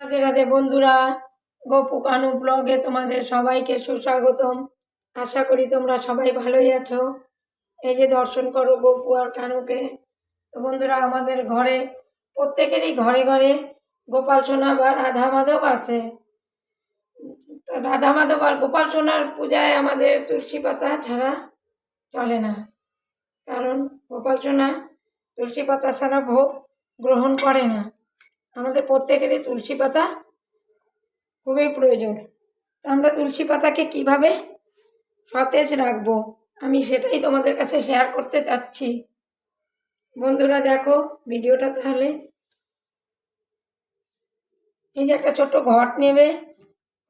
রাধে রাধে বন্ধুরা, গোপু কানু ব্লগে তোমাদের সবাইকে সুস্বাগতম। আশা করি তোমরা সবাই ভালোই আছো। এই যে দর্শন করো গোপু আর কানুকে। তো বন্ধুরা, আমাদের ঘরে, প্রত্যেকেরই ঘরে ঘরে গোপাল সোনা বা রাধা মাধব আছে। রাধা মাধব আর গোপাল সোনার পূজায় আমাদের তুলসী পাতা ছাড়া চলে না। কারণ গোপাল সোনা তুলসী পাতা ছাড়া ভোগ গ্রহণ করে না। আমাদের প্রত্যেকেরই তুলসী পাতা খুবই প্রয়োজন। তো আমরা তুলসী পাতাকে কীভাবে সতেজ রাখব? আমি সেটাই তোমাদের কাছে শেয়ার করতে চাচ্ছি। বন্ধুরা, দেখো ভিডিওটা তাহলে। এই যে একটা ছোট্ট ঘট নেবে।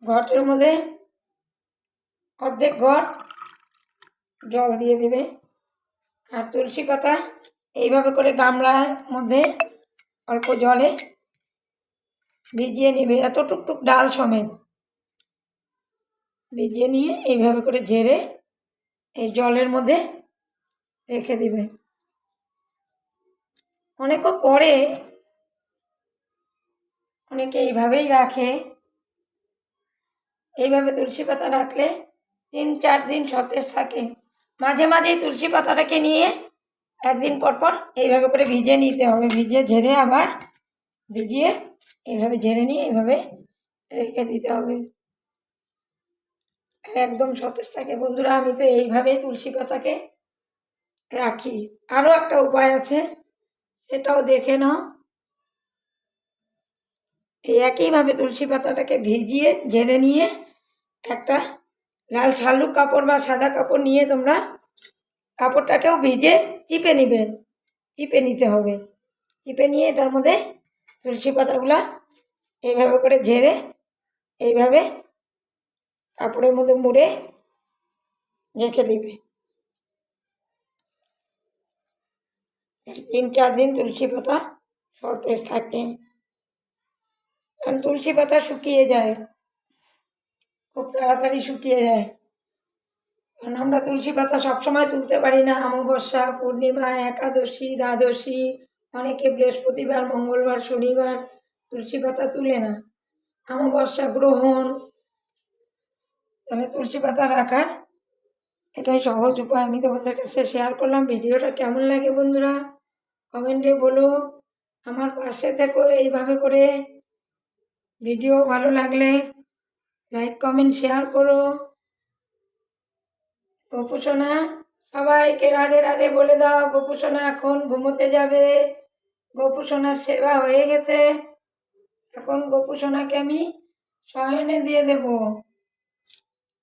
ঘটের মধ্যে অর্ধেক ঘট জল দিয়ে দেবে। আর তুলসী পাতা এইভাবে করে গামলার মধ্যে অল্প জলে ভিজিয়ে নেবে, এত টুকটুক ডাল সমেত। ভিজিয়ে নিয়ে এইভাবে করে ঝেড়ে এই জলের মধ্যে রেখে দিবে। অনেকে করে অনেকে এইভাবেই রাখে। এইভাবে তুলসী পাতা রাখলে তিন চার দিন সতেজ থাকে। মাঝে মাঝেই তুলসী পাতাটাকে নিয়ে একদিন পর পর এইভাবে করে ভিজিয়ে নিতে হবে। ভিজিয়ে ঝেড়ে আবার ভিজিয়ে এইভাবে ঝেড়ে নিয়ে এইভাবে রেখে দিতে হবে। একদম সতেজ থাকে। বন্ধুরা, আমি তো এইভাবে তুলসী পাতাকে রাখি। আরও একটা উপায় আছে, সেটাও দেখে নাও। এই একইভাবে তুলসী পাতাটাকে ভিজিয়ে ঝেড়ে নিয়ে একটা লাল শালুক কাপড় বা সাদা কাপড় নিয়ে তোমরা কাপড়টাকেও ভিজে চিপে নিবে। চিপে নিতে হবে। চিপে নিয়ে এটার মধ্যে তুলসী পাতাগুলা এইভাবে করে ঝেড়ে এইভাবে কাপড়ের মধ্যে মুড়ে রেখে দিবে। তিন, চার দিন তুলসী পাতা সতেজ থাকে। কারণ তুলসী পাতা শুকিয়ে যায়, খুব তাড়াতাড়ি শুকিয়ে যায়। কারণ আমরা তুলসী পাতা সবসময় তুলতে পারি না। অমাবস্যা, পূর্ণিমা, একাদশী, দ্বাদশী অনেকে বৃহস্পতিবার, মঙ্গলবার, শনিবার তুলসী পাতা তুলে না। অমাবস্যা গ্রহণ, তাহলে তুলসী পাতা রাখার এটাই সহজ উপায়। আমি তোমাদের কাছে শেয়ার করলাম। ভিডিওটা কেমন লাগে বন্ধুরা? কমেন্টে বলো। আমার পাশে থেকো এইভাবে করে। ভিডিও ভালো লাগলে লাইক কমেন্ট শেয়ার করো। গোপুসোনা সবাইকে রাধে রাধে বলে দাও, গোপুসোনা এখন ঘুমোতে যাবে। গোপুসোনার সেবা হয়ে গেছে। এখন গোপুসোনাকে আমি শয়নে দিয়ে দেব।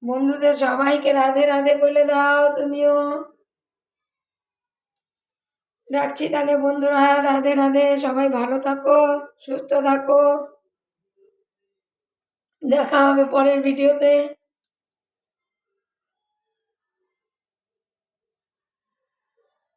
বন্ধুদের সবাইকে রাধে রাধে বলে দাও তুমিও। রাখছি তাহলে বন্ধুরা, রাধে রাধে, সবাই ভালো থাকো, সুস্থ থাকো। দেখা হবে পরের ভিডিওতে।